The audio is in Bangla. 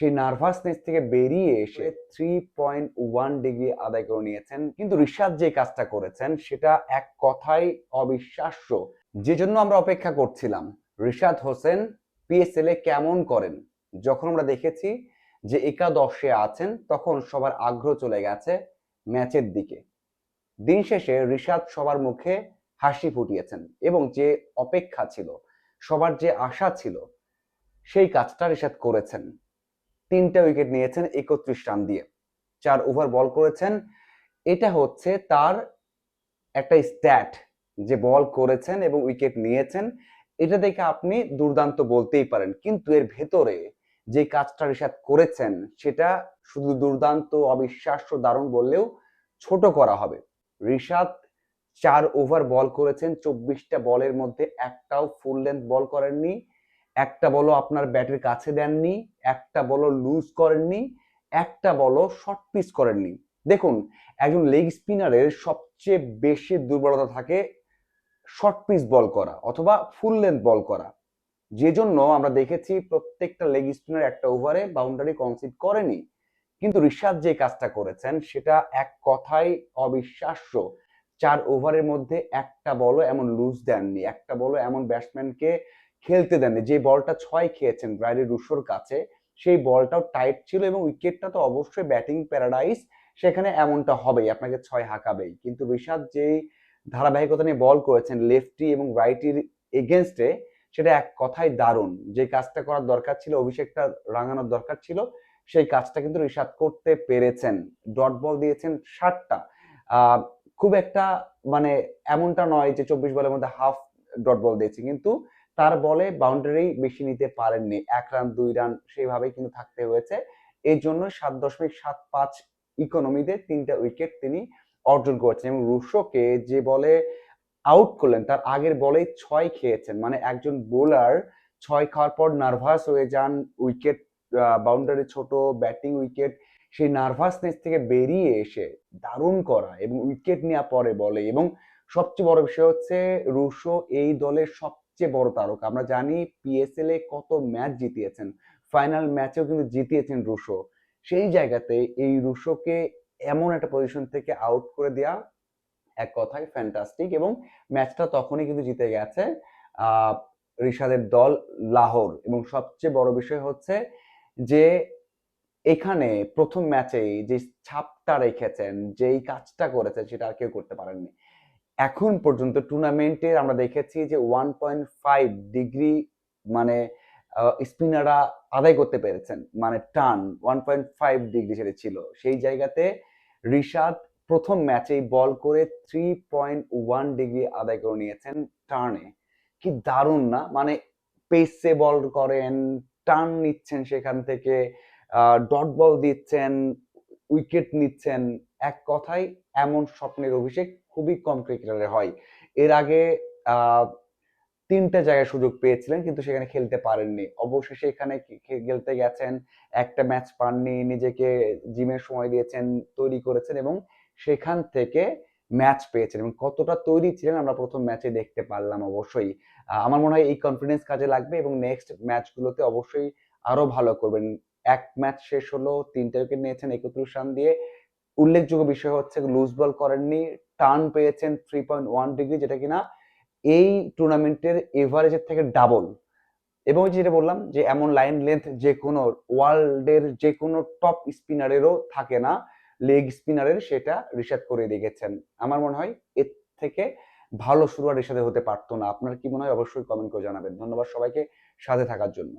সেই নার্ভাসনেস থেকে বেরিয়ে এসে থ্রি পয়েন্ট ওয়ান ডিগ্রি আদায় করে নিয়েছেন। কিন্তু ঋষাদ যে কাজটা করেছেন সেটা এক কথাই অবিশ্বাস্য। যে জন্য আমরা অপেক্ষা করছিলাম ঋষাদ হোসেন পিএসএল এ কেমন করেন? যখন আমরা দেখেছি যে একাদশে আছেন তখন সবার আগ্রহ চলে গেছে ম্যাচের দিকে। দিন শেষে ঋষাদ সবার মুখে হাসি ফুটিয়েছেন এবং যে অপেক্ষা ছিল সবার যে আশা ছিল সেই কাজটা ঋষাদ করেছেন। তিনটা উইকেট নিয়েছেন একত্রিশ রান দিয়ে। চার ওভার বল করেছেন। এটা হচ্ছে তার একটা স্ট্যাট যে বল করেছেন এবং উইকেট নিয়েছেন। এটা দেখে আপনি দুর্দান্ত বলতেই পারেন। কিন্তু এর ভেতরে যে কাজটা ঋষাদ করেছেন, সেটা শুধু দুর্দান্ত, অবিশ্বাস্য, দারুণ বললেও ছোট করা হবে। ঋষাদ চার ওভার বল করেছেন, চব্বিশটা বলের মধ্যে একটাও ফুল লেন্থ বল করেননি। একটা বলও আপনার ব্যাটের কাছে দেননি, একটা বলও লুজ করেননি, একটা বলও শর্ট পিচ করেননি। দেখুন, একজন লেগ স্পিনারের সবচেয়ে বেশি দুর্বলতা থাকে শর্ট পিচ বল করা অথবা ফুল লেন্থ বল করা। যে জন্য আমরা দেখেছি প্রত্যেকটা লেগ স্পিনার একটা ওভারে বাউন্ডারি কনসিড করেনি। কিন্তু ঋষাদ যে কাজটা করেছেন, সেটা এক কথায় অবিশ্বাস্য। চার ওভারের মধ্যে একটা বলও এমন লুজ দেননি, একটা বলও এমন ব্যাটসম্যানকে খেলতে দেননি। যে বলটা ছয় খেয়েছেন ব্রাইডি রুশোর কাছে, সেই বলটাও টাইট ছিল এবং উইকেটটা তো অবশ্যই ব্যাটিং প্যারাডাইস সেখানে এমনটা হবেই, আপনাকে ছয় হাঁকাবেই। কিন্তু ঋষাদ যে ধারাবাহিকতা নিয়ে বল করেছেন লেফটি এবং রাইটির এগেনস্টে সেটা এক কথায় দারুণ। যে কাজটা করার দরকার ছিল, অভিষেকটা রাঙানোর দরকার ছিল, সেই কাজটা কিন্তু ঋষাদ করতে পেরেছেন। ডট বল দিয়েছেন ষাটটা। খুব একটা মানে এমনটা নয় যে চব্বিশ বলের মধ্যে হাফ ডট বল দিয়েছে। কিন্তু তার বলে বাউন্ডারি বেশি নিতে পারেননি। এক রান দুই রান সেইভাবেই কিন্তু থাকতে হয়েছে। এই জন্য সাত দশমিক সাত পাঁচ ইকোনমিতে তিনটা উইকেট তিনি অর্জন করেছেন এবং রুশোকে যে বলে আউট করলেন, তার আগের বলেই ছয় খেয়েছেন। মানে একজন বোলার ছয় খাওয়ার পর নার্ভাস হয়ে যান উইকেট বাউন্ডারি ছোট ব্যাটিং উইকেট সেই নার্ভাসনেস থেকে বেরিয়ে এসে দারুণ করা এবং উইকেট নেওয়া পরে বলে। এবং সবচেয়ে বড় বিষয় হচ্ছে রুশো এই দলের সবচেয়ে বড় তারকা। আমরা জানি পিএসএল এ কত ম্যাচ জিতিয়েছেন। ফাইনাল ম্যাচেও কিন্তু জিতিয়েছেন রুশো। সেই জায়গাতে এই রুশোকে এমন একটা পজিশন থেকে আউট করে দেওয়া এক কথায় ফ্যান্টাস্টিক এবং ম্যাচটা তখনই কিন্তু জিতে গেছে ঋষাদের দল লাহোর। এবং সবচেয়ে বড় বিষয় হচ্ছে যে এখানে প্রথম ম্যাচেই যে ছাপটা রেখেছেন, যেই কাজটা করেছেন সেটা আর কেউ করতে পারেননি। এখন পর্যন্ত টুর্নামেন্টের আমরা দেখেছি যে ওয়ান পয়েন্ট ফাইভ ডিগ্রি মানে স্পিনাররা আদায় করতে পেরেছেন। মানে টান ওয়ান পয়েন্ট ফাইভ ডিগ্রি সেটা ছিল। সেই জায়গাতে ঋষাদ প্রথম ম্যাচেই বল করে থ্রি পয়েন্ট ওয়ান ডিগ্রি আদায় করে নিয়েছেন টার্নে কি দারুণ না? মানে পেসে বল করেন টার্ন নিচ্ছেন সেখান থেকে ডট বল দিচ্ছেন উইকেট নিচ্ছেন। এক কথায় এমন স্বপ্নের অভিষেক খুবই কম ক্রিকেটারে হয়। এর আগে তিনটা জায়গায় সুযোগ পেয়েছিলেন, কিন্তু সেখানে খেলতে পারেননি। অবশেষে এখানে খেলতে গেছেন, একটা ম্যাচ পাননি, নিজেকে জিমের সময় দিয়েছেন, তৈরি করেছেন এবং সেখান থেকে ম্যাচ পেয়েছেন এবং কতটা তৈরি ছিলেন আমরা প্রথম ম্যাচে দেখতে পারলাম অবশ্যই। আমার মনে হয় এই কনফিডেন্স কাজে লাগবে এবং নেক্সট ম্যাচগুলোতে অবশ্যই আরও ভালো করবেন। এক ম্যাচ শেষ হলো, তিনটা উইকেট নিয়েছেন, একত্রিশ রান দিয়ে। উল্লেখযোগ্য বিষয় হচ্ছে লুজ বল করেননি টার্ন পেয়েছেন থ্রি পয়েন্ট ওয়ান ডিগ্রি যেটা কিনা এই টুর্নামেন্টের এভারেজের থেকে ডাবল এবং যেটা বললাম যে এমন লাইন লেন্থ যে কোনো ওয়ার্ল্ডের যে কোনো টপ স্পিনারেরও থাকে না লেগ স্পিনারের সেটা রিসার্চ করে দেখেছেন আমার মনে হয় এর থেকে ভালো শুরু আর হতে পারতো না। আপনার কি মনে হয়? অবশ্যই কমেন্ট করে জানাবেন। ধন্যবাদ সবাইকে সাথে থাকার জন্য।